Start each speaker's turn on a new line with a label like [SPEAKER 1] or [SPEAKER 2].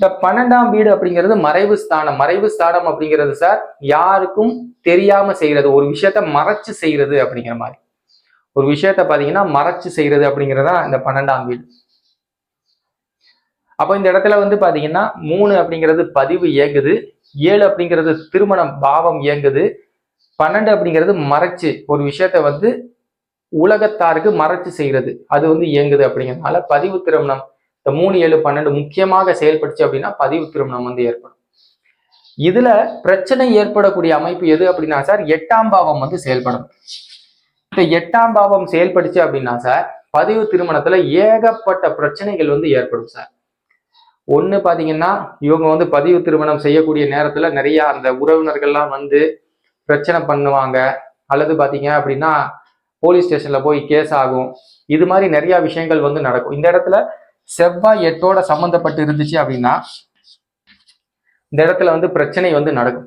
[SPEAKER 1] இந்த பன்னெண்டாம் வீடு அப்படிங்கிறது மறைவு ஸ்தானம். மறைவு ஸ்தானம் அப்படிங்கிறது சார் யாருக்கும் தெரியாம செய்யறது ஒரு விஷயத்த மறைச்சு செய்யறது அப்படிங்கிற மாதிரி. ஒரு விஷயத்த பாத்தீங்கன்னா மறைச்சு செய்யறது அப்படிங்கிறதா இந்த பன்னெண்டாம் வீடு. அப்போ இந்த இடத்துல வந்து பாத்தீங்கன்னா மூணு அப்படிங்கிறது பதிவு இயங்குது ஏழு அப்படிங்கிறது திருமணம் பாவம் இயங்குது. பன்னெண்டு அப்படிங்கிறது மறைச்சு ஒரு விஷயத்த வந்து உலகத்தாருக்கு மறைச்சு செய்யறது அது வந்து இயங்குது அப்படிங்கிறதுனால பதிவு திருமணம் இந்த மூணு ஏழு பன்னெண்டு முக்கியமாக செயல்படுச்சு அப்படின்னா பதிவு திருமணம் வந்து ஏற்படும். இதுல பிரச்சனை ஏற்படக்கூடிய அமைப்பு எது அப்படின்னா சார் எட்டாம் பாவம் வந்து செயல்படும். இந்த எட்டாம் பாவம் செயல்படுச்சு அப்படின்னா சார் பதிவு திருமணத்துல ஏகப்பட்ட பிரச்சனைகள் வந்து ஏற்படும் சார். ஒண்ணு பாத்தீங்கன்னா இவங்க வந்து பதிவு திருமணம் செய்யக்கூடிய நேரத்துல நிறைய அந்த உறவினர்கள்லாம் வந்து பிரச்சனை பண்ணுவாங்க. அல்லது பாத்தீங்க அப்படின்னா போலீஸ் ஸ்டேஷன்ல போய் கேஸ் ஆகும். இது மாதிரி நிறைய விஷயங்கள் வந்து நடக்கும். இந்த இடத்துல செவ்வாய் எட்டோட சம்மந்தப்பட்டு இருந்துச்சு அப்படின்னா இந்த இடத்துல வந்து பிரச்சனை வந்து நடக்கும்.